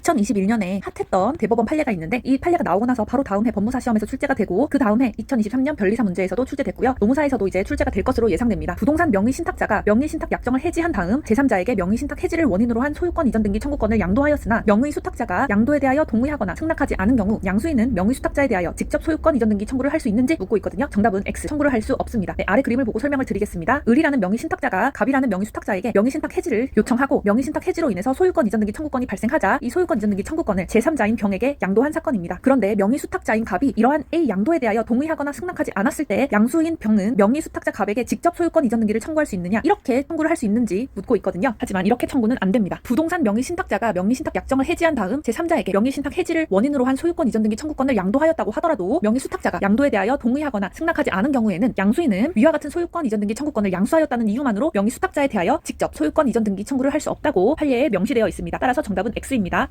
2021년에 핫했던 대법원 판례가 있는데 이 판례가 나오고 나서 바로 다음 해 법무사 시험에서 출제가 되고 그 다음 해 2023년 변리사 문제에서도 출제됐고요. 노무사에서도 이제 출제가 될 것으로 예상됩니다. 부동산 명의 신탁자가 명의 신탁 약정을 해지한 다음 제3자에게 명의 신탁 해지를 원인으로 한 소유권 이전 등기 청구권을 양도하였으나 명의 수탁자가 양도에 대하여 동의하거나 승낙하지 않은 경우 양수인은 명의 수탁자에 대하여 직접 소유권 이전 등기 청구를 할 수 있는지 묻고 있거든요. 정답은 X. 청구를 할 수 없습니다. 네, 아래 그림을 보고 설명을 드리겠습니다. 을이라는 명의 신탁자가 갑이라는 명의 수탁자에게 명의 신탁 해지를 요청하고 명의 신탁 해지로 인해서 소유권 이전 등기 청구권이 발생하자 이 소유권 이전 등기 청구권을 제3자인 병에게 양도한 사건입니다. 그런데 명의 수탁자인 갑이 이러한 A 양도에 대하여 동의하거나 승낙하지 않았을 때 양수인 병은 명의 수탁자 갑에게 직접 소유권 이전 등기를 청구할 수 있느냐 이렇게 청구를 할 수 있는지 묻고 있거든요. 하지만 이렇게 청구는 안 됩니다. 부동산 명의 신탁자가 명의 신탁 약정을 해지한 다음 제3자에게 명의 신탁 해지를 원인으로 한 소유권 이전 등기 청구권을 양도하였다고 하더라도 명의 수탁자가 양도에 대하여 동의하거나 승낙하지 않은 경우에는 양수인은 위와 같은 소유권 이전 등기 청구권을 양수하였다는 이유만으로 명의 수탁자에 대하여 직접 소유권 이전 등기 청구를 할 수 없다고 판례에 명시되어 있습니다. 따라서 정답은 X입니다.